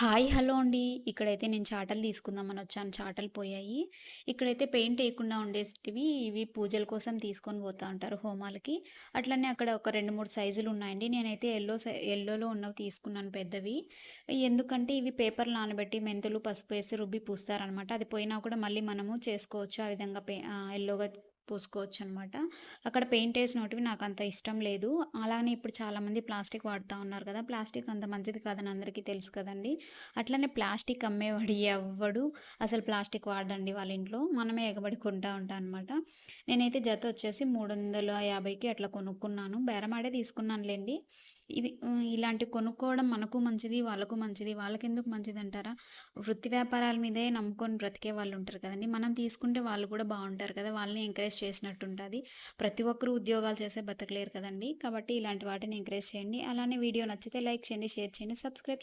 Hi hello అండి. ఇక్కడైతే నేను చాటలు తీసుకుందామని వచ్చాను. చాటలు పోయాయి. ఇక్కడైతే పెయింట్ వేయకుండా ఉండేటివి ఇవి పూజల కోసం తీసుకొని పోతా ఉంటారు హోమాలకి. అట్లనే అక్కడ ఒక రెండు మూడు సైజులు ఉన్నాయండి. నేనైతే ఎల్లో ఎల్లోలో ఉన్నవి తీసుకున్నాను పెద్దవి. ఎందుకంటే ఇవి పేపర్ నానబెట్టి మెంతులు పసుపు వేసి రుబ్బి పూస్తారనమాట అది పోయినా కూడా మళ్ళీ మనము చేసుకోవచ్చు. ఆ విధంగా పే ఎల్లోగా పూసుకోవచ్చు అనమాట అక్కడ పెయింట్ వేసినవి నాకు అంత ఇష్టం లేదు. అలానే ఇప్పుడు చాలామంది ప్లాస్టిక్ వాడుతూ ఉన్నారు కదా. ప్లాస్టిక్ అంత మంచిది కాదని అందరికీ తెలుసు కదండి. అట్లనే ప్లాస్టిక్ అమ్మేవాడు ఎవ్వడు. అసలు ప్లాస్టిక్ వాడండి వాళ్ళ ఇంట్లో. మనమే ఎగబడి కొంటా ఉంటాం అనమాట నేనైతే జత వచ్చేసి మూడు వందల యాభైకి అట్లా కొనుక్కున్నాను. బేరమాడే తీసుకున్నానులేండి. ఇది ఇలాంటి కొనుక్కోవడం మనకు మంచిది వాళ్ళకు మంచిది వాళ్ళకి ఎందుకు మంచిది అంటారా వృత్తి వ్యాపారాల మీదే నమ్ముకొని బ్రతికే వాళ్ళు ఉంటారు కదండి. మనం తీసుకుంటే వాళ్ళు కూడా బాగుంటారు కదా. వాళ్ళని ఎంకరేజ్ చేసినట్టు ఉంటుంది ప్రతి ఒక్కరు ఉద్యోగాలు చేసే బతకలేరు కదండి. కాబట్టి ఇలాంటి వాటిని ఎంకరేజ్ చేయండి. అలానే వీడియో నచ్చితే లైక్ చేయండి షేర్ చేయండి సబ్స్క్రైబ్